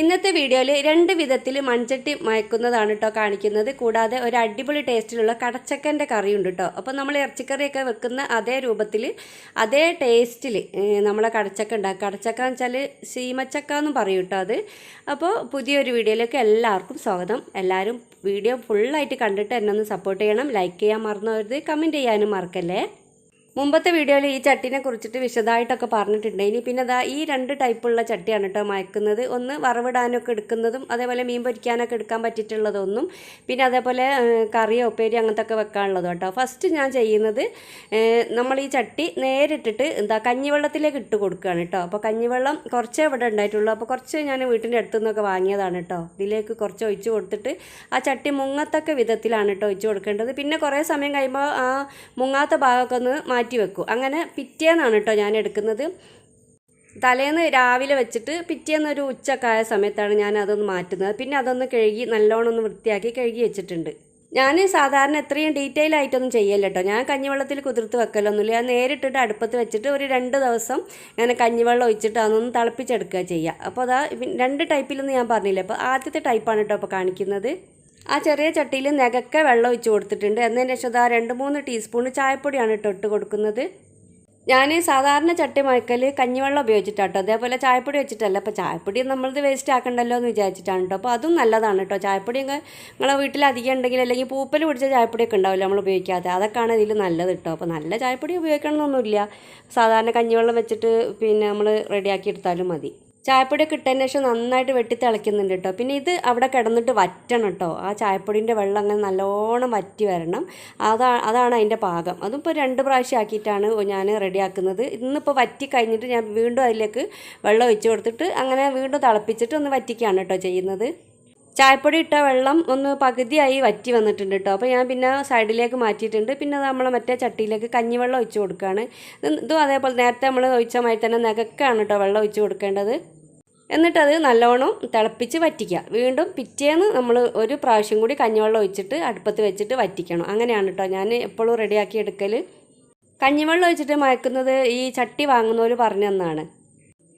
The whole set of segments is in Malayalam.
ഇന്നത്തെ വീഡിയോയിൽ രണ്ട് വിധത്തിൽ മൺചട്ടി മയക്കുന്നതാണ് കേട്ടോ കാണിക്കുന്നത്. കൂടാതെ ഒരു അടിപൊളി ടേസ്റ്റിലുള്ള കടച്ചക്കന്റെ കറിയുണ്ട് കേട്ടോ അപ്പോൾ നമ്മൾ ഇറച്ചിക്കറിയൊക്കെ വെക്കുന്ന അതേ രൂപത്തിൽ അതേ ടേസ്റ്റിൽ നമ്മളെ കടച്ചക്ക ഉണ്ടാക്കുക. കടച്ചക്ക എന്ന് വെച്ചാൽ സീമച്ചക്ക എന്നും പറയും കേട്ടോ അത്. അപ്പോൾ പുതിയൊരു വീഡിയോയിലേക്ക് എല്ലാവർക്കും സ്വാഗതം. എല്ലാവരും വീഡിയോ ഫുള്ളായിട്ട് കണ്ടിട്ട് എന്നെ ഒന്ന് സപ്പോർട്ട് ചെയ്യണം. ലൈക്ക് ചെയ്യാൻ മറന്നു പോകരുത് കമന്റ് ചെയ്യാനും മറക്കല്ലേ? മുമ്പത്തെ വീഡിയോയിൽ ഈ ചട്ടിനെ കുറിച്ചിട്ട് വിശദമായിട്ടൊക്കെ പറഞ്ഞിട്ടുണ്ട്. ഇനി പിന്നെ അതാ ഈ രണ്ട് ടൈപ്പുള്ള ചട്ടിയാണ് കേട്ടോ മയക്കുന്നത്. ഒന്ന് വറവിടാനൊക്കെ എടുക്കുന്നതും അതേപോലെ മീൻ പൊരിക്കാനൊക്കെ എടുക്കാൻ പറ്റിയിട്ടുള്ളതൊന്നും പിന്നെ അതേപോലെ കറിയോ ഉപ്പേരി അങ്ങനത്തെ ഒക്കെ വെക്കാനുള്ളതും കേട്ടോ. ഫസ്റ്റ് ഞാൻ ചെയ്യുന്നത് നമ്മൾ ഈ ചട്ടി നേരിട്ടിട്ട് എന്താ കഞ്ഞിവെള്ളത്തിലേക്ക് ഇട്ട് കൊടുക്കുകയാണ് കേട്ടോ. അപ്പോൾ കഞ്ഞിവെള്ളം കുറച്ചേ ഇവിടെ ഉണ്ടായിട്ടുള്ളൂ. അപ്പോൾ കുറച്ച് ഞാൻ വീട്ടിന്റെ അടുത്തു നിന്നൊക്കെ വാങ്ങിയതാണ് കേട്ടോ. ഇതിലേക്ക് കുറച്ച് ഒഴിച്ച് കൊടുത്തിട്ട് ആ ചട്ടി മുങ്ങത്തക്ക വിധത്തിലാണ് കേട്ടോ ഒഴിച്ച് കൊടുക്കേണ്ടത്. പിന്നെ കുറേ സമയം കഴിയുമ്പോൾ ആ മുങ്ങാത്ത ഭാഗമൊക്കെ ഒന്ന് വെക്കും. അങ്ങനെ പിറ്റേന്നാണ് കേട്ടോ ഞാൻ എടുക്കുന്നത്. തലേന്ന് രാവിലെ വെച്ചിട്ട് പിറ്റേന്നൊരു ഉച്ചക്കായ സമയത്താണ് ഞാൻ അതൊന്ന് മാറ്റുന്നത്. പിന്നെ അതൊന്ന് കഴുകി നല്ലോണം ഒന്ന് വൃത്തിയാക്കി കഴുകി വെച്ചിട്ടുണ്ട്. ഞാൻ സാധാരണ എത്രയും ഡീറ്റെയിൽ ആയിട്ടൊന്നും ചെയ്യല്ല കേട്ടോ. ഞാൻ കഞ്ഞിവെള്ളത്തിൽ കുതിർത്ത് വെക്കലൊന്നുമില്ല. ഞാൻ നേരിട്ടിട്ട് അടുപ്പത്ത് വെച്ചിട്ട് ഒരു രണ്ട് ദിവസം ഞാൻ കഞ്ഞിവെള്ളം ഒഴിച്ചിട്ട് അതൊന്ന് തിളപ്പിച്ചെടുക്കുക ചെയ്യുക. അപ്പോൾ അതാ രണ്ട് ടൈപ്പിലൊന്നും ഞാൻ പറഞ്ഞില്ല? അപ്പോൾ ആദ്യത്തെ ടൈപ്പാണ് കേട്ടോ അപ്പോൾ കാണിക്കുന്നത്. ആ ചെറിയ ചട്ടിയിൽ നികക്കെ വെള്ളം ഒഴിച്ച് കൊടുത്തിട്ടുണ്ട്. എന്നതിന് ശേഷം അതാ രണ്ട് മൂന്ന് ടീസ്പൂൺ ചായപ്പൊടിയാണ് ഇട്ട് ഇട്ട് കൊടുക്കുന്നത്. ഞാൻ സാധാരണ ചട്ടി മയക്കൽ കഞ്ഞിവെള്ളം ഉപയോഗിച്ചിട്ടാണ് കേട്ടോ അതേപോലെ ചായപ്പൊടി വെച്ചിട്ടല്ല. അപ്പോൾ ചായപ്പൊടി നമ്മളത് വേസ്റ്റ് ആക്കണ്ടല്ലോ എന്ന് വിചാരിച്ചിട്ടാണ് കേട്ടോ അപ്പോൾ അതും നല്ലതാണ് കേട്ടോ ചായപ്പൊടി നിങ്ങളെ വീട്ടിൽ അധികം ഉണ്ടെങ്കിൽ അല്ലെങ്കിൽ പൂപ്പൽ പിടിച്ച ചായപ്പൊടിയൊക്കെ ഉണ്ടാവില്ല നമ്മൾ ഉപയോഗിക്കാതെ. അതൊക്കെയാണ് ഇതിൽ നല്ലത് കേട്ടോ അപ്പോൾ നല്ല ചായപ്പൊടി ഉപയോഗിക്കണമെന്നൊന്നുമില്ല സാധാരണ കഞ്ഞിവെള്ളം വെച്ചിട്ട് പിന്നെ നമ്മൾ റെഡിയാക്കി എടുത്താലും മതി. ചായപ്പൊടിയൊക്കെ ഇട്ടതിന് ശേഷം നന്നായിട്ട് വെട്ടി തിളയ്ക്കുന്നുണ്ട് കേട്ടോ പിന്നെ ഇത് അവിടെ കിടന്നിട്ട് വറ്റണം കേട്ടോ ആ ചായപ്പൊടിന്റെ വെള്ളം അങ്ങനെ നല്ലോണം വറ്റി വരണം. അതാ അതാണ് അതിന്റെ പാകം. അതും ഇപ്പോൾ രണ്ട് പ്രാവശ്യം ആക്കിയിട്ടാണ് ഞാൻ റെഡിയാക്കുന്നത്. ഇന്നിപ്പോൾ വറ്റി കഴിഞ്ഞിട്ട് ഞാൻ വീണ്ടും അതിലേക്ക് വെള്ളം ഒഴിച്ച് കൊടുത്തിട്ട് അങ്ങനെ വീണ്ടും തിളപ്പിച്ചിട്ട് ഒന്ന് വറ്റിക്കുകയാണ് കേട്ടോ ചെയ്യുന്നത്. ചായപ്പൊടി ഇട്ട വെള്ളം ഒന്ന് പകുതിയായി വറ്റി വന്നിട്ടുണ്ട് കേട്ടോ അപ്പോൾ ഞാൻ പിന്നെ സൈഡിലേക്ക് മാറ്റിയിട്ടുണ്ട്. പിന്നെ നമ്മൾ മറ്റേ ചട്ടിയിലേക്ക് കഞ്ഞിവെള്ളം ഒഴിച്ച് കൊടുക്കുകയാണ് ഇതും അതേപോലെ നേരത്തെ നമ്മൾ ഒഴിച്ച മാതിരി തന്നെ നികക്കാണ് കേട്ടോ വെള്ളം ഒഴിച്ച് കൊടുക്കേണ്ടത്. എന്നിട്ടത് നല്ലോണം തിളപ്പിച്ച് വറ്റിക്കുക. വീണ്ടും പിറ്റേന്ന് നമ്മൾ ഒരു പ്രാവശ്യം കൂടി കഞ്ഞിവെള്ളം ഒഴിച്ചിട്ട് അടുപ്പത്ത് വെച്ചിട്ട് വറ്റിക്കണം. അങ്ങനെയാണ് കേട്ടോ ഞാൻ എപ്പോഴും റെഡിയാക്കി എടുക്കൽ കഞ്ഞിവെള്ളം ഒഴിച്ചിട്ട് മയക്കുന്നത് ഈ ചട്ടി വാങ്ങുന്നവർ പറഞ്ഞു തന്നാണ്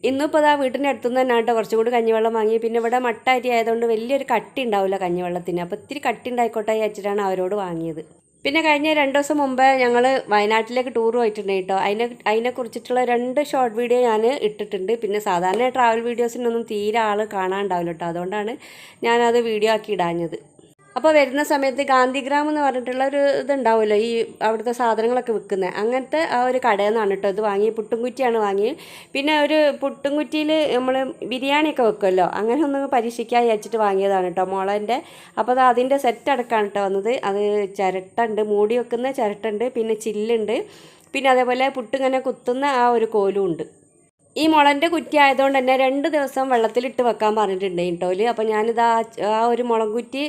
ഇന്നിപ്പോൾ അതാ വീട്ടിന്റെ അടുത്തുനിന്ന് തന്നെ കേട്ടോ കുറച്ചും കൂടി കഞ്ഞിവെള്ളം വാങ്ങി. പിന്നെ ഇവിടെ മട്ട അരി ആയതുകൊണ്ട് വലിയൊരു കട്ടി ഉണ്ടാവില്ല കഞ്ഞിവെള്ളത്തിന്. അപ്പോൾ ഇത്തിരി കട്ടി ഉണ്ടായിക്കോട്ടെ വെച്ചിട്ടാണ് അവരോട് വാങ്ങിയത്. പിന്നെ കഴിഞ്ഞ രണ്ട് ദിവസം മുമ്പ് ഞങ്ങൾ വയനാട്ടിലേക്ക് ടൂർ പോയിട്ടുണ്ട് കേട്ടോ. അതിനെ അതിനെക്കുറിച്ചിട്ടുള്ള രണ്ട് ഷോർട്ട് വീഡിയോ ഞാൻ ഇട്ടിട്ടുണ്ട്. പിന്നെ സാധാരണ ട്രാവൽ വീഡിയോസിനൊന്നും തീരെ ആൾ കാണാണ്ടാവില്ല കേട്ടോ. അതുകൊണ്ടാണ് ഞാനത് വീഡിയോ ആക്കി ഇടാഞ്ഞത്. അപ്പോൾ വരുന്ന സമയത്ത് ഗാന്ധിഗ്രാം എന്ന് പറഞ്ഞിട്ടുള്ള ഒരു ഇതുണ്ടാവുമല്ലോ ഈ അവിടുത്തെ സാധനങ്ങളൊക്കെ വിൽക്കുന്നത് അങ്ങനത്തെ ആ ഒരു കടയിൽ നിന്നാണ് കേട്ടോ ഇത് വാങ്ങി പുട്ടുംകുറ്റിയാണ് വാങ്ങി പിന്നെ ഒരു പുട്ടുംകുറ്റിയിൽ നമ്മൾ ബിരിയാണിയൊക്കെ വെക്കുമല്ലോ അങ്ങനെ ഒന്ന് പരീക്ഷിക്കാൻ വിചാരിച്ചിട്ട് വാങ്ങിയതാണ് കേട്ടോ മോളന്റെ അപ്പോൾ അത് അതിന്റെ സെറ്റ് അടക്കാണ് കേട്ടോ വന്നത്. അത് ചിരട്ടുണ്ട് മൂടി വെക്കുന്ന ചിരട്ടുണ്ട് പിന്നെ ചില്ലുണ്ട്. പിന്നെ അതേപോലെ പുട്ടിങ്ങനെ കുത്തുന്ന ആ ഒരു കോലും ഉണ്ട്. ഈ മുളന്റെ കുറ്റി ആയതുകൊണ്ട് തന്നെ രണ്ട് ദിവസം വെള്ളത്തിലിട്ട് വെക്കാൻ പറഞ്ഞിട്ടുണ്ട് കേട്ടോൽ അപ്പോൾ ഞാനിതാ ആ ഒരു മുളം കുറ്റി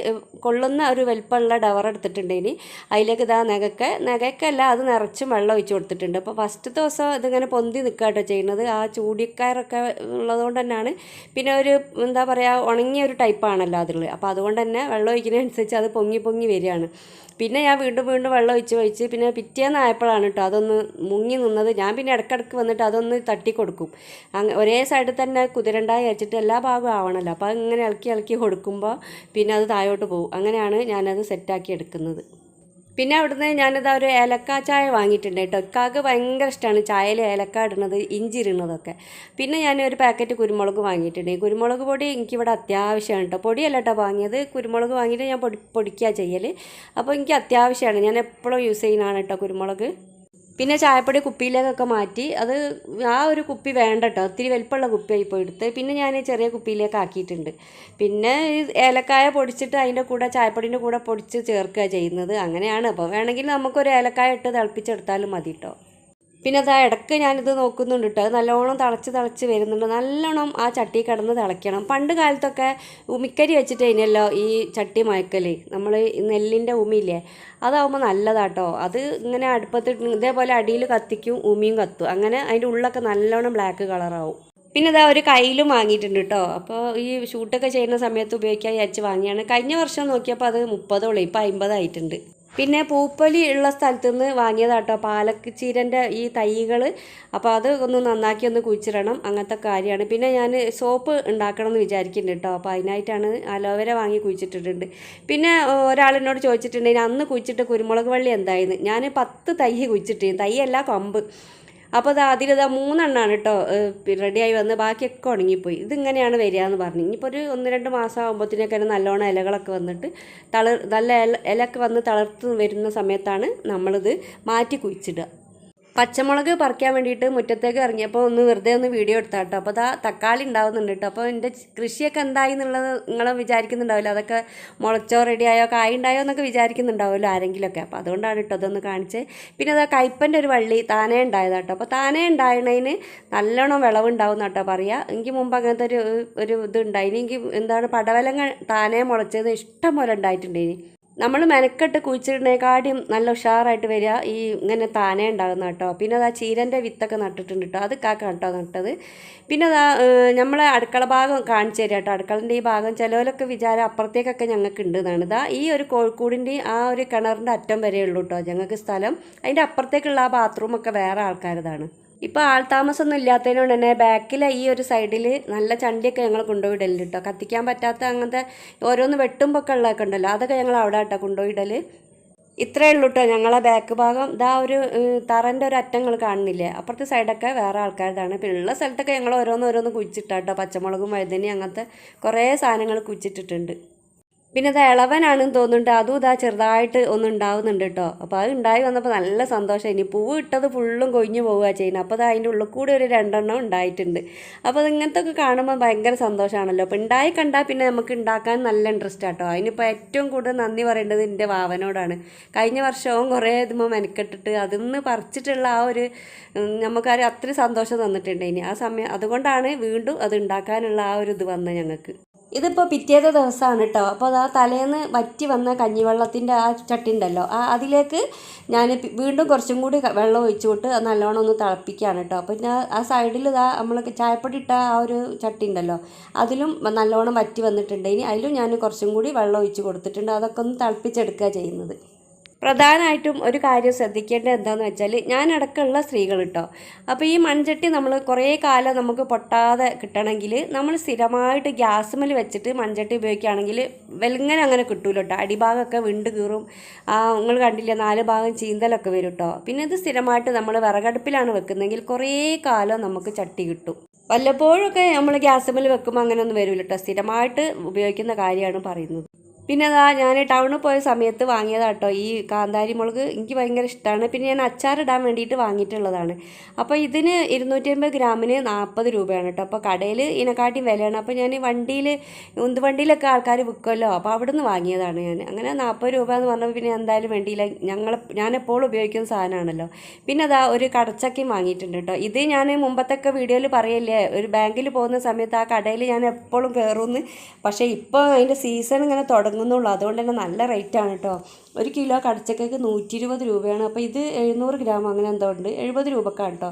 കൊള്ളുന്ന ഒരു വലിപ്പമുള്ള ഡവർ എടുത്തിട്ടുണ്ട് ഇനി. അതിലേക്ക് ഇതാ നഗക്ക നഗക്കല്ല അത് നിറച്ചും വെള്ളം ഒഴിച്ച് കൊടുത്തിട്ടുണ്ട്. അപ്പോൾ ഫസ്റ്റ് ദിവസം ഇതിങ്ങനെ പൊന്തി നിൽക്കുക കേട്ടോ ചെയ്യുന്നത്. ആ ചൂടിക്കയറൊക്കെ ഉള്ളതുകൊണ്ട് തന്നെയാണ്. പിന്നെ ഒരു എന്താ പറയുക ഉണങ്ങിയ ഒരു ടൈപ്പാണല്ലോ അതിൽ അപ്പോൾ അതുകൊണ്ട് തന്നെ വെള്ളം ഒഴിക്കുന്നതനുസരിച്ച് അത് പൊങ്ങി പൊങ്ങി വരികയാണ്. പിന്നെ ഞാൻ വീണ്ടും വീണ്ടും വെള്ളം ഒഴിച്ച് ഒഴിച്ച് പിന്നെ പിറ്റേന്നായപ്പോഴാണ് കേട്ടോ അതൊന്ന് മുങ്ങി നിന്നത്. ഞാൻ പിന്നെ ഇടയ്ക്കിടയ്ക്ക് വന്നിട്ട് അതൊന്ന് തട്ടി കൊടുക്കും. അങ്ങ് ഒരേ സൈഡിൽ തന്നെ കുതിരണ്ടായി വെച്ചിട്ട് എല്ലാ ഭാഗവും ആവണമല്ലോ അപ്പോൾ അങ്ങനെ ഇളക്കി ഇളക്കി കൊടുക്കുമ്പോൾ പിന്നെ അത് താഴോട്ട് പോകും അങ്ങനെയാണ് ഞാനത് സെറ്റാക്കി എടുക്കുന്നത്. പിന്നെ അവിടുന്ന് ഞാനിതാ ഒരു ഏലക്ക ചായ വാങ്ങിയിട്ടുണ്ട് കേട്ടോ. ഇക്കാക്ക് ഭയങ്കര ഇഷ്ടമാണ് ചായയിൽ ഏലക്ക ഇടുന്നത് ഇഞ്ചി ഇടുന്നതൊക്കെ. പിന്നെ ഞാൻ ഒരു പാക്കറ്റ് കുരുമുളക് വാങ്ങിയിട്ടുണ്ട്. കുരുമുളക് പൊടി എനിക്കിവിടെ അത്യാവശ്യമാണ് കേട്ടോ. പൊടിയല്ല കേട്ടോ വാങ്ങിയത്. കുരുമുളക് വാങ്ങിയിട്ട് ഞാൻ പൊടി പൊടിക്കുക ചെയ്യൽ അപ്പോൾ എനിക്ക് അത്യാവശ്യമാണ്. ഞാൻ എപ്പോഴും യൂസ് ചെയ്യുന്നതാണ് കേട്ടോ കുരുമുളക്. പിന്നെ ചായപ്പൊടി കുപ്പിയിലേക്കൊക്കെ മാറ്റി. അത് ആ ഒരു കുപ്പി വേണ്ട കേട്ടോ ഒത്തിരി വലിപ്പമുള്ള കുപ്പിയായി ഇപ്പോൾ എടുത്ത്. പിന്നെ ഞാൻ ചെറിയ കുപ്പിയിലേക്ക് ആക്കിയിട്ടുണ്ട്. പിന്നെ ഏലക്കായ പൊടിച്ചിട്ട് അതിന്റെ കൂടെ ചായപ്പൊടിന്റെ കൂടെ പൊടിച്ച് ചേർക്കുക ചെയ്യുന്നത് അങ്ങനെയാണ്. അപ്പോൾ വേണമെങ്കിൽ നമുക്കൊരു ഏലക്കായ ഇട്ട് തിളപ്പിച്ചെടുത്താലും മതി കേട്ടോ പിന്നെ അതാ ഇടയ്ക്ക് ഞാനിത് നോക്കുന്നുണ്ട് കേട്ടോ അത് നല്ലോണം തിളച്ച് തിളച്ച് വരുന്നുണ്ട്. നല്ലോണം ആ ചട്ടി കിടന്ന് തിളയ്ക്കണം. പണ്ട് കാലത്തൊക്കെ ഉമിക്കരി വെച്ചിട്ട് കഴിഞ്ഞല്ലോ ഈ ചട്ടി മയക്കൽ നമ്മൾ നെല്ലിന്റെ ഉമിയില്ലേ? അതാവുമ്പോൾ നല്ലതാട്ടോ. അത് ഇങ്ങനെ അടുപ്പത്ത് ഇതേപോലെ അടിയിൽ കത്തിക്കും ഉമിയും കത്തും. അങ്ങനെ അതിന്റെ ഉള്ളൊക്കെ നല്ലോണം ബ്ലാക്ക് കളറാവും പിന്നെ ഇതാ ഒരു കയ്യിലും വാങ്ങിയിട്ടുണ്ട് കേട്ടോ അപ്പോൾ ഈ ഷൂട്ടൊക്കെ ചെയ്യുന്ന സമയത്ത് ഉപയോഗിക്കാൻ വിചാരിച്ച് വാങ്ങിയാണ്. കഴിഞ്ഞ വർഷം നോക്കിയപ്പോൾ അത് മുപ്പതോളം ഇപ്പോൾ അമ്പതായിട്ടുണ്ട് പിന്നെ പൂപ്പലി ഉള്ള സ്ഥലത്തു നിന്ന് വാങ്ങിയതാട്ടോ. പാലക്ക് ചീരന്റെ ഈ തൈകൾ അപ്പോൾ അത് ഒന്ന് നന്നാക്കി ഒന്ന് കുഴിച്ചിടണം. അങ്ങനത്തെ കാര്യമാണ്. പിന്നെ ഞാൻ സോപ്പ് ഉണ്ടാക്കണം എന്ന് വിചാരിക്കുന്നുണ്ട് കേട്ടോ അപ്പോൾ അതിനായിട്ടാണ് അലോവേര വാങ്ങി കുഴിച്ചിട്ടിട്ടുണ്ട്. പിന്നെ ഒരാളിനോട് ചോദിച്ചിട്ടുണ്ടെങ്കിൽ അന്ന് കുഴിച്ചിട്ട് കുരുമുളക് വള്ളി എന്തായിരുന്നു ഞാൻ പത്ത് തൈ കുഴിച്ചിട്ടിരുന്നു തൈ അല്ല കമ്പ്. അപ്പോൾ അത് അതിലിതാ മൂന്നെണ്ണമാണ് കേട്ടോ റെഡിയായി വന്ന് ബാക്കിയൊക്കെ ഉണങ്ങിപ്പോയി. ഇതിങ്ങനെയാണ് വരിക എന്ന് പറഞ്ഞു. ഇനിയിപ്പോൾ ഒരു ഒന്ന് രണ്ട് മാസം ആകുമ്പോഴത്തേനൊക്കെ നല്ലോണം ഇലകളൊക്കെ വന്നിട്ട് തളർ നല്ല ഇല ഇലയൊക്കെ വന്ന് തളർത്ത് വരുന്ന സമയത്താണ് നമ്മളിത് മാറ്റി കുഴിച്ചിടുക. പച്ചമുളക് പറിക്കാൻ വേണ്ടിയിട്ട് മുറ്റത്തേക്ക് ഇറങ്ങിയപ്പോൾ ഒന്ന് വെറുതെ ഒന്ന് വീഡിയോ എടുത്താ കേട്ടോ അപ്പോൾ അതാ തക്കാളി ഉണ്ടാവുന്നുണ്ട് കേട്ടോ അപ്പോൾ എന്റെ കൃഷിയൊക്കെ എന്തായി എന്നുള്ളത് നിങ്ങൾ വിചാരിക്കുന്നുണ്ടാവില്ല? അതൊക്കെ മുളച്ചോ റെഡിയായോ കായ ഉണ്ടായോ എന്നൊക്കെ വിചാരിക്കുന്നുണ്ടാവുമല്ലോ ആരെങ്കിലുമൊക്കെ. അപ്പോൾ അതുകൊണ്ടാണ് കേട്ടോ അതൊന്ന് കാണിച്ച്. പിന്നെ അതാ കയ്പ്പന്റെ ഒരു വള്ളി താനേ ഉണ്ടായത് കേട്ടോ അപ്പോൾ താനേ ഉണ്ടായതിന് നല്ലോണം വിളവുണ്ടാവും കേട്ടോ പറയുക. എനിക്ക് മുമ്പ് അങ്ങനത്തെ ഒരു ഒരു ഇത് ഉണ്ടായിന്. എനിക്ക് എന്താണ് പടവലങ്ങൾ താനേ മുളച്ചത് ഇഷ്ടം പോലെ ഉണ്ടായിട്ടുണ്ടേനി. നമ്മൾ മെനക്കെട്ട് കുഴിച്ചിടുന്നേക്കാട്ടിയും നല്ല ഉഷാറായിട്ട് വരിക. ഈ ഇങ്ങനെ താനേ ഉണ്ടാകുന്ന കേട്ടോ. പിന്നെ അത് ആ ചീരന്റെ വിത്തൊക്കെ നട്ടിട്ടുണ്ട് കേട്ടോ. അത് കാക്ക കേട്ടോ നട്ടത്? പിന്നെ അതാ നമ്മളെ അടുക്കള ഭാഗം കാണിച്ചു തരാം കേട്ടോ. അടുക്കളന്റെ ഈ ഭാഗം ചിലവരൊക്കെ വിചാരം അപ്പുറത്തേക്കൊക്കെ ഞങ്ങൾക്ക് ഉണ്ട് എന്നാണ്. ഇതാ ഈ ഒരു കോഴിക്കൂടിന്റെ ആ ഒരു കിണറിന്റെ അറ്റം വരെ ഉള്ളൂ കേട്ടോ ഞങ്ങൾക്ക് സ്ഥലം. അതിന്റെ അപ്പുറത്തേക്കുള്ള ആ ബാത്റൂമൊക്കെ വേറെ ആൾക്കാരതാണ്. ഇപ്പോൾ ആൾ ആൾതാമസമൊന്നും ഇല്ലാത്തതിനോട് തന്നെ ബാക്കിലെ ഈ ഒരു സൈഡിൽ നല്ല ചണ്ടിയൊക്കെ ഞങ്ങൾ കൊണ്ടുപോയിടലുണ്ട് കേട്ടോ കത്തിക്കാൻ പറ്റാത്ത അങ്ങനത്തെ ഓരോന്ന് വെട്ടുമ്പോഴൊക്കെ ഉള്ളതൊക്കെ ഉണ്ടല്ലോ അതൊക്കെ ഞങ്ങൾ അവിടെ കേട്ടോ കൊണ്ടുപോയിടൽ ഇത്രയേ ഉള്ളൂ കേട്ടോ ഞങ്ങളെ ബാക്ക് ഭാഗം. ഇതാ ഒരു തറന്റെ ഒരു അറ്റങ്ങൾ കാണുന്നില്ലേ? അപ്പുറത്തെ സൈഡൊക്കെ വേറെ ആൾക്കാരുടെയാണ് പിന്നെ ഉള്ള സ്ഥലത്തൊക്കെ ഞങ്ങൾ ഓരോന്ന് ഓരോന്ന് കുഴിച്ചിട്ടാട്ടോ. പച്ചമുളകും വഴുതനി അങ്ങനത്തെ കുറേ സാധനങ്ങൾ കുഴിച്ചിട്ടിട്ടുണ്ട്. പിന്നെ അത് ഇളവനാണെന്ന് തോന്നുന്നുണ്ട്. അതും ഇതാ ചെറുതായിട്ട് ഒന്ന് ഉണ്ടാവുന്നുണ്ട് കേട്ടോ അപ്പോൾ അത് ഉണ്ടായി വന്നപ്പോൾ നല്ല സന്തോഷം. ഇനി പൂവ് ഇട്ടത് ഫുള്ളും കൊഴിഞ്ഞു പോവുക ചെയ്യുന്നത് അപ്പോൾ അത് അതിന്റെ ഉള്ളിൽ കൂടി ഒരു രണ്ടെണ്ണം ഉണ്ടായിട്ടുണ്ട്. അപ്പോൾ അത് ഇങ്ങനത്തെ ഒക്കെ കാണുമ്പോൾ ഭയങ്കര സന്തോഷമാണല്ലോ. അപ്പോൾ ഉണ്ടായി കണ്ടാൽ പിന്നെ നമുക്ക് ഉണ്ടാക്കാൻ നല്ല ഇൻട്രസ്റ്റ് ആട്ടോ അതിനിപ്പോൾ ഏറ്റവും കൂടുതൽ നന്ദി പറയേണ്ടത് എന്റെ വാവനോടാണ്. കഴിഞ്ഞ വർഷവും കുറേ ഇതുമ്പോൾ മെനക്കെട്ടിട്ട് അതിന്ന് പറിച്ചിട്ടുള്ള ആ ഒരു നമുക്കൊരു അത്രയും സന്തോഷം തന്നിട്ടുണ്ട് ഇനി ആ സമയം അതുകൊണ്ടാണ് വീണ്ടും അത് ഉണ്ടാക്കാനുള്ള ആ ഒരു ഇത് വന്നത് ഞങ്ങൾക്ക്. ഇതിപ്പോൾ പിറ്റേത്തെ ദിവസമാണ് കേട്ടോ അപ്പോൾ അത് ആ തലേന്ന് വറ്റി വന്ന കഞ്ഞിവെള്ളത്തിന്റെ ആ ചട്ടി ഉണ്ടല്ലോ ആ അതിലേക്ക് ഞാൻ വീണ്ടും കുറച്ചും കൂടി വെള്ളം ഒഴിച്ചു വിട്ട് അത് നല്ലോണം ഒന്ന് തിളപ്പിക്കുകയാണ് കേട്ടോ അപ്പോൾ ഞാൻ ആ സൈഡിൽ ഇതാ നമ്മൾ ചായപ്പൊടി ഇട്ട ആ ഒരു ചട്ടി ഉണ്ടല്ലോ അതിലും നല്ലോണം വറ്റി വന്നിട്ടുണ്ട്. ഇനി അതിലും ഞാൻ കുറച്ചും കൂടി വെള്ളം ഒഴിച്ച് കൊടുത്തിട്ടുണ്ട്. അതൊക്കെ ഒന്ന് തിളപ്പിച്ചെടുക്കുക ചെയ്യുന്നത്. പ്രധാനമായിട്ടും ഒരു കാര്യം ശ്രദ്ധിക്കേണ്ടത് എന്താണെന്ന് വെച്ചാൽ ഞാൻ അടക്കമുള്ള സ്ത്രീകൾ കേട്ടോ അപ്പോൾ ഈ മൺചട്ടി നമ്മൾ കുറേ കാലം നമുക്ക് പൊട്ടാതെ കിട്ടണമെങ്കിൽ നമ്മൾ സ്ഥിരമായിട്ട് ഗ്യാസുമൽ വെച്ചിട്ട് മൺചട്ടി ഉപയോഗിക്കുകയാണെങ്കിൽ വെലുങ്ങനെ അങ്ങനെ കിട്ടൂല കേട്ടോ അടിഭാഗമൊക്കെ വിണ്ട് കീറും. നിങ്ങൾ കണ്ടില്ല നാല് ഭാഗം ചീന്തലൊക്കെ വരും കേട്ടോ പിന്നെ ഇത് സ്ഥിരമായിട്ട് നമ്മൾ വിറകടുപ്പിലാണ് വെക്കുന്നതെങ്കിൽ കുറേ കാലം നമുക്ക് ചട്ടി കിട്ടും. വല്ലപ്പോഴൊക്കെ നമ്മൾ ഗ്യാസുമൽ വെക്കുമ്പോൾ അങ്ങനെയൊന്നും വരില്ല കേട്ടോ സ്ഥിരമായിട്ട് ഉപയോഗിക്കുന്ന കാര്യമാണ് പറയുന്നത്. പിന്നെ അതാ ഞാൻ ടൗണിൽ പോയ സമയത്ത് വാങ്ങിയതാണ് കേട്ടോ ഈ കാന്താരി മുളക് എനിക്ക് ഭയങ്കര ഇഷ്ടമാണ് പിന്നെ ഞാൻ അച്ചാർ ഇടാൻ വേണ്ടിയിട്ട് വാങ്ങിയിട്ടുള്ളതാണ്. അപ്പോൾ ഇതിന് ഇരുന്നൂറ്റി അമ്പത് ഗ്രാമിന് നാൽപ്പത് രൂപയാണ് കേട്ടോ. അപ്പോൾ കടയിൽ ഇതിനെക്കാട്ടി വിലയാണ്. അപ്പോൾ ഞാൻ വണ്ടിയിൽ ഉന്ത് വണ്ടിയിലൊക്കെ ആൾക്കാർ വിൽക്കുമല്ലോ. അപ്പോൾ അവിടെ നിന്ന് വാങ്ങിയതാണ് ഞാൻ. അങ്ങനെ നാൽപ്പത് രൂപ എന്ന് പറഞ്ഞപ്പോൾ പിന്നെ എന്തായാലും വേണ്ടിയില്ല. ഞങ്ങൾ ഞാൻ എപ്പോഴും ഉപയോഗിക്കുന്ന സാധനമാണല്ലോ. പിന്നെ അതാ ഒരു കടച്ചക്കയും വാങ്ങിയിട്ടുണ്ട് കേട്ടോ. ഇത് ഞാൻ മുമ്പത്തൊക്കെ വീഡിയോയിൽ പറയല്ലേ ഒരു ബാങ്കിൽ പോകുന്ന സമയത്ത് ആ കടയിൽ ഞാൻ എപ്പോഴും കയറുമെന്ന്. പക്ഷേ ഇപ്പോൾ അതിന്റെ സീസൺ ഇങ്ങനെ തുടങ്ങും തുടങ്ങുന്നുള്ളൂ അതുകൊണ്ട് തന്നെ നല്ല റേറ്റാണ് കേട്ടോ ഒരു കിലോ കടച്ചക്കയ്ക്ക് നൂറ്റി ഇരുപത് രൂപയാണ്. അപ്പോൾ ഇത് എഴുന്നൂറ് ഗ്രാം അങ്ങനെ എന്തോ ഉണ്ട്. എഴുപത് രൂപക്കാണ് കേട്ടോ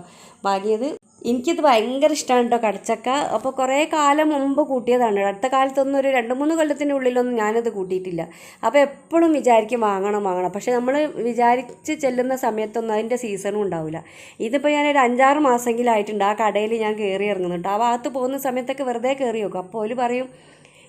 വാങ്ങിയത്. എനിക്കിത് ഭയങ്കര ഇഷ്ടമാണ് കേട്ടോ കടച്ചക്ക. അപ്പോൾ കുറേ കാലം മുമ്പ് കൂട്ടിയതാണ് അടുത്ത കാലത്തൊന്നും ഒരു രണ്ട് മൂന്ന് കൊല്ലത്തിന്റെ ഉള്ളിലൊന്നും ഞാനത് കൂട്ടിയിട്ടില്ല. അപ്പോൾ എപ്പോഴും വിചാരിക്കും വാങ്ങണം വാങ്ങണം. പക്ഷേ നമ്മൾ വിചാരിച്ച് ചെല്ലുന്ന സമയത്തൊന്നും അതിന്റെ സീസണും ഉണ്ടാവില്ല ഇതിപ്പോൾ ഞാനൊരു അഞ്ചാറ് മാസമെങ്കിലും ആയിട്ടുണ്ട്. ആ കടയിൽ ഞാൻ കയറി ഇറങ്ങുന്നുണ്ട്. ആ ഭാഗത്ത് പോകുന്ന സമയത്തൊക്കെ വെറുതെ കയറി നോക്കും. അപ്പോൾ അവർ പറയും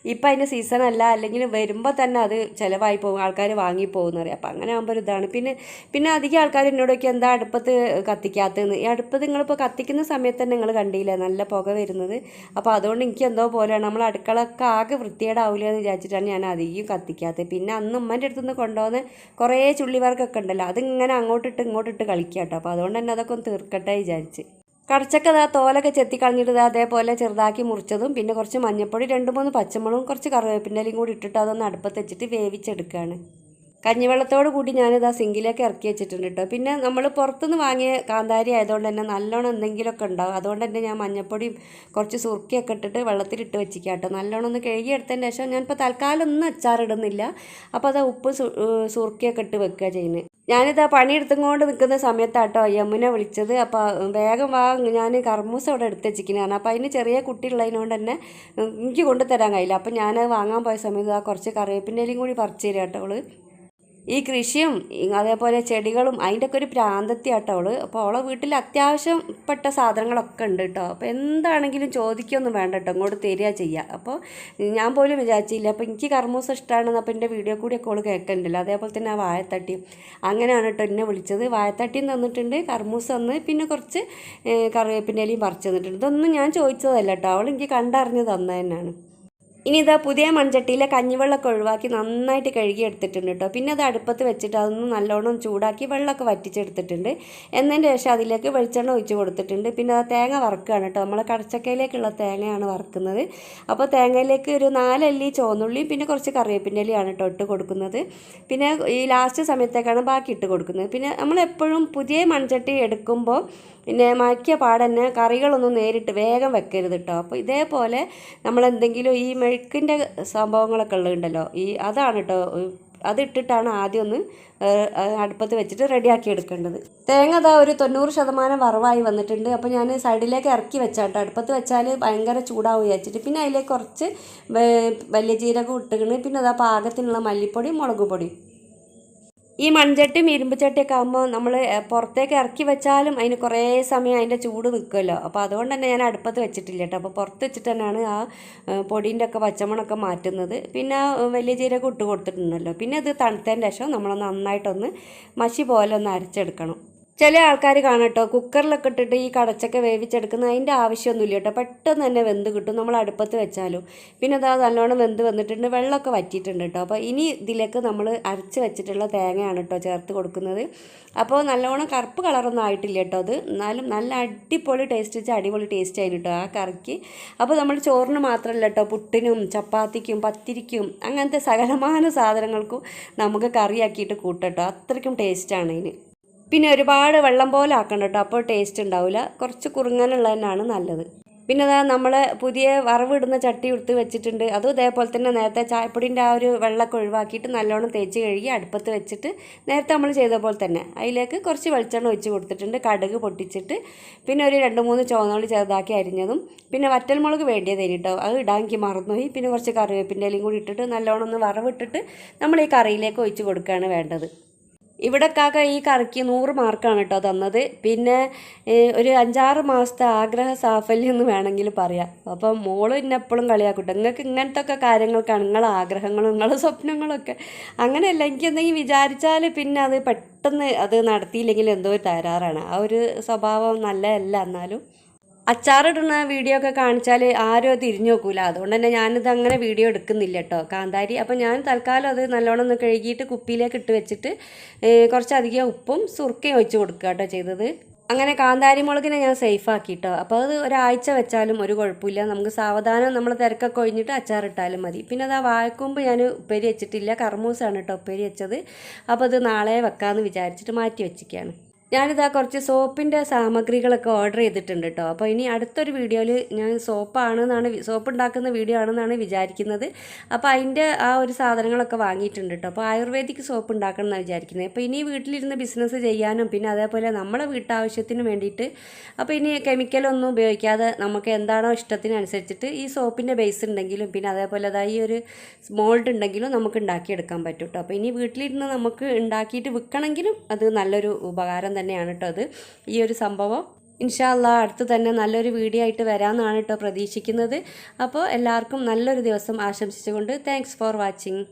ഇപ്പം അതിന്റെ സീസൺ അല്ല അല്ലെങ്കിൽ വരുമ്പോൾ തന്നെ അത് ചിലവായി പോകും ആൾക്കാർ വാങ്ങി പോകുന്ന പറയും. അപ്പം അങ്ങനെ ആകുമ്പോൾ ഒരു ഇതാണ്. പിന്നെ പിന്നെ അധികം ആൾക്കാർ എന്നോടൊക്കെ എന്താ അടുപ്പത്ത് കത്തിക്കാത്തതെന്ന്? ഈ അടുപ്പത്ത് നിങ്ങളിപ്പോൾ കത്തിക്കുന്ന സമയത്ത് തന്നെ നിങ്ങൾ കണ്ടില്ല നല്ല പുക വരുന്നത്. അപ്പോൾ അതുകൊണ്ട് എനിക്ക് എന്തോ പോലെയാണ്. നമ്മൾ അടുക്കളൊക്കെ ആകെ വൃത്തിയേടാവില്ല എന്ന് വിചാരിച്ചിട്ടാണ് ഞാൻ അധികം കത്തിക്കാത്തത്. പിന്നെ അന്ന് ഉമ്മന്റെ അടുത്ത് നിന്ന് കൊണ്ടുപോകുന്ന കുറേ ചുള്ളിവർക്കൊക്കെ ഉണ്ടല്ലോ അതിങ്ങനെ അങ്ങോട്ടിട്ട് ഇങ്ങോട്ടിട്ട് കളിക്കാം കേട്ടോ അപ്പോൾ അതുകൊണ്ട് തന്നെ അതൊക്കെ ഒന്ന് തീർക്കട്ടെ വിചാരിച്ച്. കടച്ചക്ക ഇതാ തോലൊക്കെ ചെത്തി കളഞ്ഞിട്ട് ഇതാ അതേപോലെ ചെറുതാക്കി മുറിച്ചതും പിന്നെ കുറച്ച് മഞ്ഞൾപ്പൊടി രണ്ട് മൂന്ന് പച്ചമുളകും കുറച്ച് കറിവേപ്പിന്റെലും കൂടി ഇട്ടിട്ട് അതൊന്ന് അടുപ്പത്ത് വെച്ചിട്ട് വേവിച്ചെടുക്കുകയാണ് കഞ്ഞിവെള്ളത്തോട് കൂടി ഞാനിത് ആ സിങ്കിലേക്ക് ഇറക്കി വെച്ചിട്ടുണ്ട് കേട്ടോ പിന്നെ നമ്മൾ പുറത്തുനിന്ന് വാങ്ങിയ കാന്താരി ആയതുകൊണ്ട് തന്നെ നല്ലോണം എന്തെങ്കിലുമൊക്കെ ഉണ്ടാവും. അതുകൊണ്ട് തന്നെ ഞാൻ മഞ്ഞപ്പൊടിയും കുറച്ച് സുറുക്കിയൊക്കെ ഇട്ടിട്ട് വെള്ളത്തിലിട്ട് വെച്ചിക്കാം കേട്ടോ നല്ലോണം ഒന്ന് കഴുകിയെടുത്തതിന് ശേഷം ഞാനിപ്പോൾ തൽക്കാലം ഒന്നും അച്ചാറിടുന്നില്ല. അപ്പോൾ അത് ഉപ്പ് സുറുക്കിയൊക്കെ ഇട്ട് വെക്കുക ചെയ്യുന്നത് ഞാനിത് ആ പണിയെടുത്തുകൊണ്ട് നിൽക്കുന്ന സമയത്താട്ടോ യമുന വിളിച്ചത്. അപ്പോൾ വേഗം വാ ഞാൻ കർമ്മൂസ അവിടെ എടുത്ത് വെച്ചിരിക്കുന്നതാണ് അപ്പോൾ അതിന് ചെറിയ കുട്ടിയുള്ളതിനോണ്ട് തന്നെ എനിക്ക് കൊണ്ടുതരാൻ കഴിയില്ല. അപ്പോൾ ഞാൻ വാങ്ങാൻ പോയ സമയത്ത് ആ കുറച്ച് കറിവേപ്പിന്റെ കൂടി പറിച്ചു തരാം കേട്ടോ ഈ കൃഷിയും അതേപോലെ ചെടികളും അതിന്റെ ഒക്കെ ഒരു പ്രാന്തത്തിയാട്ടോ അവൾ. അപ്പോൾ അവളെ വീട്ടിൽ അത്യാവശ്യപ്പെട്ട സാധനങ്ങളൊക്കെ ഉണ്ട് കേട്ടോ അപ്പോൾ എന്താണെങ്കിലും ചോദിക്കൊന്നും വേണ്ട കേട്ടോ ഇങ്ങോട്ട് തരിക ചെയ്യുക അപ്പോൾ ഞാൻ പോലും വിചാരിച്ചില്ല. അപ്പോൾ എനിക്ക് കർമ്മൂസ് ഇഷ്ടമാണെന്ന് അപ്പോൾ എന്റെ വീഡിയോ കൂടിയൊക്കെ അവൾ കേൾക്കണ്ടല്ലോ. അതേപോലെ തന്നെ ആ വായത്തട്ടി അങ്ങനെയാണ് കേട്ടോ എന്നെ വിളിച്ചത്. വായത്തട്ടിയും തന്നിട്ടുണ്ട് കർമ്മൂസ് തന്ന് പിന്നെ കുറച്ച് കറിവേപ്പിന്റെ ഇലയും പറിച്ചു തന്നിട്ടുണ്ട്. ഇതൊന്നും ഞാൻ ചോദിച്ചതല്ല കേട്ടോ അവൾ എനിക്ക് കണ്ടറിഞ്ഞ് തന്നത് തന്നെയാണ്. ഇനി ഇതാ പുതിയ മൺചട്ടിയിലെ കഞ്ഞിവെള്ളമൊക്കെ ഒഴിവാക്കി നന്നായിട്ട് കഴുകി എടുത്തിട്ടുണ്ട് കേട്ടോ. പിന്നെ അത് അടുപ്പത്ത് വെച്ചിട്ട് അതൊന്ന് നല്ലോണം ചൂടാക്കി വെള്ളമൊക്കെ വറ്റിച്ചെടുത്തിട്ടുണ്ട്. എന്നതിന്റെ ശേഷം അതിലേക്ക് വെളിച്ചെണ്ണ ഒഴിച്ച് കൊടുത്തിട്ടുണ്ട്. പിന്നെ ആ തേങ്ങ വറുക്കുകയാണ് കേട്ടോ. നമ്മൾ കടച്ചക്കയിലേക്കുള്ള തേങ്ങയാണ് വറുക്കുന്നത്. അപ്പോൾ തേങ്ങയിലേക്ക് ഒരു നാലല്ലി ചുവന്നുള്ളിയും പിന്നെ കുറച്ച് കറിവേപ്പിന്റെ ഇലയാണ് കേട്ടോ ഇട്ട് കൊടുക്കുന്നത്. പിന്നെ ഈ ലാസ്റ്റ് സമയത്തേക്കാണ് ബാക്കി ഇട്ട് കൊടുക്കുന്നത്. പിന്നെ നമ്മളെപ്പോഴും പുതിയ മൺചട്ടി എടുക്കുമ്പോൾ പിന്നെ മയക്കിയ പാടന്നെ കറികളൊന്നും നേരിട്ട് വേഗം വെക്കരുത് കേട്ടോ. അപ്പോൾ ഇതേപോലെ നമ്മൾ എന്തെങ്കിലും ഈ മെഴുക്കിന്റെ സംഭവങ്ങളൊക്കെ ഉള്ളതുണ്ടല്ലോ. ഈ അതാണ് കേട്ടോ അതിട്ടിട്ടാണ് ആദ്യം ഒന്ന് അടുപ്പത്ത് വെച്ചിട്ട് റെഡിയാക്കി എടുക്കേണ്ടത്. തേങ്ങ അതാ ഒരു തൊണ്ണൂറ് ശതമാനം വറവായി വന്നിട്ടുണ്ട്. അപ്പോൾ ഞാൻ സൈഡിലേക്ക് ഇറക്കി വെച്ചാട്ടോ. അടുപ്പത്ത് വെച്ചാൽ ഭയങ്കര ചൂടാവും വിചാരിച്ചിട്ട്. പിന്നെ അതിലേക്ക് കുറച്ച് വലിയ ജീരകം ഇട്ടുകണ് പിന്നെ അതാ പാകത്തിനുള്ള മല്ലിപ്പൊടി മുളക് പൊടി. ഈ മൺചട്ടിയും ഇരുമ്പ് ചട്ടിയൊക്കെ ആകുമ്പോൾ നമ്മൾ പുറത്തേക്ക് ഇറക്കി വെച്ചാലും അതിന് കുറേ സമയം അതിന്റെ ചൂട് നിൽക്കുമല്ലോ അപ്പോൾ അതുകൊണ്ട് തന്നെ ഞാൻ അടുപ്പത്ത് വെച്ചിട്ടില്ല കേട്ടോ അപ്പോൾ പുറത്ത് വെച്ചിട്ട് തന്നെയാണ് ആ പൊടീന്റെ ഒക്കെ പച്ചമണൊക്കെ മാറ്റുന്നത്. പിന്നെ വലിയ ജീരകം ഇട്ട് കൊടുത്തിട്ടുണ്ടല്ലോ. പിന്നെ ഇത് തണുത്തതിന്റെ ശേഷം നമ്മൾ നന്നായിട്ടൊന്ന് മഷി പോലെ ഒന്ന് അരച്ചെടുക്കണം. ചില ആൾക്കാർ കാണട്ടോ കുക്കറിലൊക്കെ ഇട്ടിട്ട് ഈ കടച്ചൊക്കെ വേവിച്ചെടുക്കുന്ന അതിന്റെ ആവശ്യമൊന്നുമില്ല കേട്ടോ. പെട്ടെന്ന് തന്നെ വെന്ത് കിട്ടും നമ്മൾ അടുപ്പത്ത് വെച്ചാലും. പിന്നെ അതാ നല്ലോണം വെന്ത് വന്നിട്ടുണ്ട് വെള്ളമൊക്കെ വറ്റിയിട്ടുണ്ട് കേട്ടോ. അപ്പോൾ ഇനി ഇതിലേക്ക് നമ്മൾ അരച്ച് വെച്ചിട്ടുള്ള തേങ്ങയാണ് കേട്ടോ ചേർത്ത് കൊടുക്കുന്നത്. അപ്പോൾ നല്ലോണം കറുപ്പ് കളറൊന്നും ആയിട്ടില്ല കേട്ടോ അത്. എന്നാലും നല്ല അടിപൊളി ടേസ്റ്റ് വെച്ചാൽ അടിപൊളി ടേസ്റ്റ് ആയിരുന്നു കേട്ടോ ആ കറിക്ക്. അപ്പോൾ നമ്മൾ ചോറിന് മാത്രമല്ല കേട്ടോ പുട്ടിനും ചപ്പാത്തിക്കും പത്തിരിക്കും അങ്ങനത്തെ സകലമാന സാധനങ്ങൾക്കും നമുക്ക് കറിയാക്കിയിട്ട് കൂട്ടട്ടോ അത്രയ്ക്കും ടേസ്റ്റാണ് ഇതിന്. പിന്നെ ഒരുപാട് വെള്ളം പോലെ ആക്കണം കേട്ടോ അപ്പോൾ ടേസ്റ്റ് ഉണ്ടാവില്ല കുറച്ച് കുറുങ്ങാനുള്ള തന്നെയാണ് നല്ലത്. പിന്നെ അതാ നമ്മൾ പുതിയ വറവിടുന്ന ചട്ടി എടുത്ത് വെച്ചിട്ടുണ്ട്. അതും ഇതേപോലെ തന്നെ നേരത്തെ ചായപ്പൊടിന്റെ ആ ഒരു വെള്ളമൊക്കെ ഒഴിവാക്കിയിട്ട് നല്ലോണം തേച്ച് കഴുകി അടുപ്പത്ത് വെച്ചിട്ട് നേരത്തെ നമ്മൾ ചെയ്ത പോലെ തന്നെ. അതിലേക്ക് കുറച്ച് വെളിച്ചെണ്ണ ഒഴിച്ച് കൊടുത്തിട്ടുണ്ട്. കടുക് പൊട്ടിച്ചിട്ട് പിന്നെ ഒരു രണ്ട് മൂന്ന് ചുവന്നുള്ളി ചെറുതാക്കി അരിഞ്ഞതും പിന്നെ വറ്റൽമുളക് വേണ്ടിയത് കേട്ടോ അത് ഇടാങ്കി മറന്നുപോയി. പിന്നെ കുറച്ച് കറിവേപ്പിന്റെ ഇലയും കൂടി ഇട്ടിട്ട് നല്ലോണം ഒന്ന് വറവിട്ടിട്ട് നമ്മൾ ഈ കറിയിലേക്ക് ഒഴിച്ച് കൊടുക്കുകയാണ് വേണ്ടത്. ഇവിടെ കാക്ക ഈ കറിക്ക് നൂറ് മാർക്കാണ് കേട്ടോ തന്നത്. പിന്നെ ഒരു അഞ്ചാറ് മാസത്തെ ആഗ്രഹ സാഫല്യം എന്ന് വേണമെങ്കിൽ പറയാം. അപ്പം മോൾ എന്നെ എപ്പോഴും കളിയാക്കട്ടെ നിങ്ങൾക്ക് ഇങ്ങനത്തെ ഒക്കെ കാര്യങ്ങൾക്കാണ് നിങ്ങളെ ആഗ്രഹങ്ങളും നിങ്ങളെ സ്വപ്നങ്ങളൊക്കെ. അങ്ങനെയല്ല എനിക്ക് എന്തെങ്കിലും വിചാരിച്ചാൽ പിന്നെ അത് പെട്ടെന്ന് അത് നടത്തിയില്ലെങ്കിൽ എന്തോ തകരാറാണ്. ആ ഒരു സ്വഭാവം നല്ലതല്ല എന്നാലും. അച്ചാറിടുന്ന വീഡിയോ ഒക്കെ കാണിച്ചാൽ ആരും അത് തിരിഞ്ഞു നോക്കൂല. അതുകൊണ്ട് തന്നെ ഞാനിത് അങ്ങനെ വീഡിയോ എടുക്കുന്നില്ല കേട്ടോ കാന്താരി അപ്പോൾ ഞാൻ തൽക്കാലം അത് നല്ലോണം ഒന്ന് കഴുകിയിട്ട് കുപ്പിയിലേക്ക് ഇട്ട് വെച്ചിട്ട് കുറച്ചധികം ഉപ്പും സുർക്കയും ഒഴിച്ച് കൊടുക്കുക കേട്ടോ ചെയ്തത്. അങ്ങനെ കാന്താരി മുളകിനെ ഞാൻ സേഫ് ആക്കി കേട്ടോ അപ്പോൾ അത് ഒരാഴ്ച വെച്ചാലും ഒരു കുഴപ്പമില്ല. നമുക്ക് സാവധാനം നമ്മൾ തിരക്കൊക്കെ ഒഴിഞ്ഞിട്ട് അച്ചാറിട്ടാലും മതി. പിന്നെ അത് ആ വാഴക്കൂമ്പ് ഞാൻ ഉപ്പേരി വെച്ചിട്ടില്ല. കർമൂസാണ് കേട്ടോ ഉപ്പേരി വെച്ചത്. അപ്പോൾ അത് നാളെ വെക്കാമെന്ന് വിചാരിച്ചിട്ട് മാറ്റി വെച്ചിരിക്കുകയാണ് ഞാനിതാ കുറച്ച് സോപ്പിന്റെ സാമഗ്രികളൊക്കെ ഓർഡർ ചെയ്തിട്ടുണ്ട് കേട്ടോ അപ്പോൾ ഇനി അടുത്തൊരു വീഡിയോയിൽ ഞാൻ സോപ്പാണെന്നാണ് സോപ്പ് ഉണ്ടാക്കുന്ന വീഡിയോ ആണെന്നാണ് വിചാരിക്കുന്നത്. അപ്പോൾ അതിന്റെ ആ ഒരു സാധനങ്ങളൊക്കെ വാങ്ങിയിട്ടുണ്ട് കേട്ടോ അപ്പോൾ ആയുർവേദിക് സോപ്പ് ഉണ്ടാക്കണം എന്നാണ് വിചാരിക്കുന്നത്. അപ്പോൾ ഇനി വീട്ടിലിരുന്ന് ബിസിനസ് ചെയ്യാനും പിന്നെ അതേപോലെ നമ്മളെ വീട്ടാവശ്യത്തിന് വേണ്ടിയിട്ട് അപ്പോൾ ഇനി കെമിക്കലൊന്നും ഉപയോഗിക്കാതെ നമുക്ക് എന്താണോ ഇഷ്ടത്തിനനുസരിച്ചിട്ട് ഈ സോപ്പിന്റെ ബേസ് ഉണ്ടെങ്കിലും പിന്നെ അതേപോലെ അതാ ഈ ഒരു മോൾഡ് ഉണ്ടെങ്കിലും നമുക്ക് ഉണ്ടാക്കിയെടുക്കാൻ പറ്റും കേട്ടോ അപ്പോൾ ഇനി വീട്ടിലിരുന്ന് നമുക്ക് ഉണ്ടാക്കിയിട്ട് വിൽക്കണമെങ്കിലും അത് നല്ലൊരു ഉപകാരം തന്നെയാണ് കേട്ടോ അത്. ഈ ഒരു സംഭവം ഇൻഷാല്ല അടുത്ത് തന്നെ നല്ലൊരു വീഡിയോ ആയിട്ട് വരാമെന്നാണ് കേട്ടോ പ്രതീക്ഷിക്കുന്നത്. അപ്പോൾ എല്ലാവർക്കും നല്ലൊരു ദിവസം ആശംസിച്ചുകൊണ്ട് താങ്ക്സ് ഫോർ വാച്ചിങ്